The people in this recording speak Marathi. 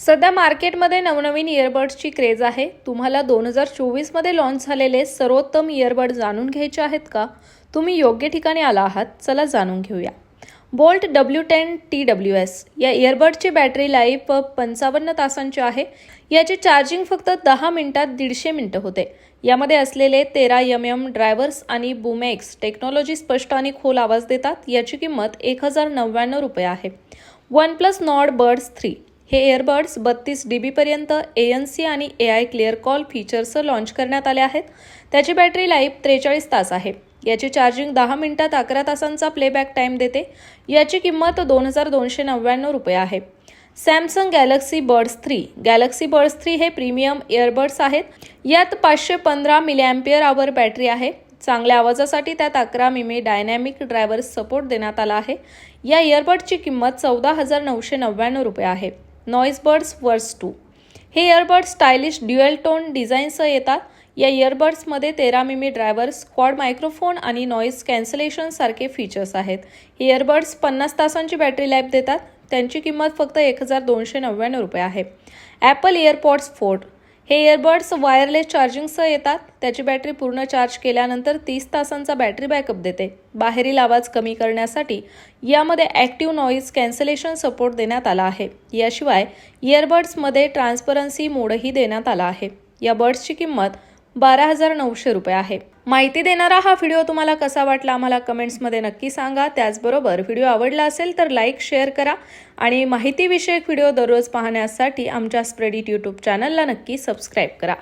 सध्या मार्केटमध्ये नवनवीन इयरबड्सची क्रेज आहे. तुम्हाला दोन हजार चोवीसमध्ये लॉन्च झालेले सर्वोत्तम इयरबड जाणून घ्यायचे आहेत का? तुम्ही योग्य ठिकाणी आला आहात चला जाणून घेऊया. Boult W ten T W S या इयरबडची बॅटरी लाईफ पंचावन्न तासांची आहे. याचे चार्जिंग फक्त दहा मिनिटात दीडशे मिनटं होते. यामध्ये असलेले तेरा यम एम ड्रायव्हर्स आणि बुमेक्स टेक्नॉलॉजी स्पष्ट आणि खोल आवाज देतात. याची किंमत एक हजार नव्याण्णव रुपये आहे. OnePlus Nord buds three हे एअरबड्स बत्तीस डी बीपर्यंत ए एन सी आणि ए आय क्लिअर कॉल फीचर्ससह लॉन्च करण्यात आले आहेत. त्याची बॅटरी लाईफ त्रेचाळीस तास आहे. याची चार्जिंग दहा मिनिटात अकरा तासांचा प्लेबॅक टाईम देते. याची किंमत दोन हजार दोनशे नव्याण्णव रुपये आहे. Samsung Galaxy buds three Galaxy buds three हे प्रीमियम इयरबड्स आहेत. यात पाचशे पंधरा मिलॅम्पियर आवर बॅटरी आहे. चांगल्या आवाजासाठी त्यात अकरा मिमी डायनॅमिक ड्रायव्हर सपोर्ट देण्यात आला आहे. या इयरबडची किंमत चौदा हजार नऊशे नव्याण्णव रुपये आहे. Noise Buds verse two. हे इयरबड्स स्टायलिश ड्युएल टोन डिझाईनसह येतात. या इयरबड्समध्ये तेरा मिमी ड्रायव्हर स्क्वॉड मायक्रोफोन आणि नॉईज कॅन्सलेशनसारखे फीचर्स आहेत. हे इयरबड्स पन्नास तासांची बॅटरी लाईफ देतात. त्यांची किंमत फक्त एक हजार दोनशे नव्याण्णव रुपये आहे. ॲपल इयरपॉड्स फोर्ट हे इयरबड्स वायरलेस चार्जिंगसह येतात. त्याची बॅटरी पूर्ण चार्ज केल्यानंतर तीस तासांचा बॅटरी बॅकअप देते. बाहेरील आवाज कमी करण्यासाठी यामध्ये ॲक्टिव्ह नॉईज कॅन्सलेशन सपोर्ट देण्यात आला आहे. याशिवाय इयरबड्समध्ये ट्रान्सपरन्सी मोडही देण्यात आला आहे. या बड्सची किंमत बारा हजार नऊशे रुपये आहे. माहिती देणारा हा व्हिडिओ तुम्हाला कसा वाटला आम्हाला कमेंट्समध्ये नक्की सांगा. त्याचबरोबर व्हिडिओ आवडला असेल तर लाईक शेअर करा. आणि माहितीविषयक व्हिडिओ दररोज पाहण्यासाठी आमच्या स्प्रेडिट यूट्यूब चॅनलला नक्की सबस्क्राईब करा.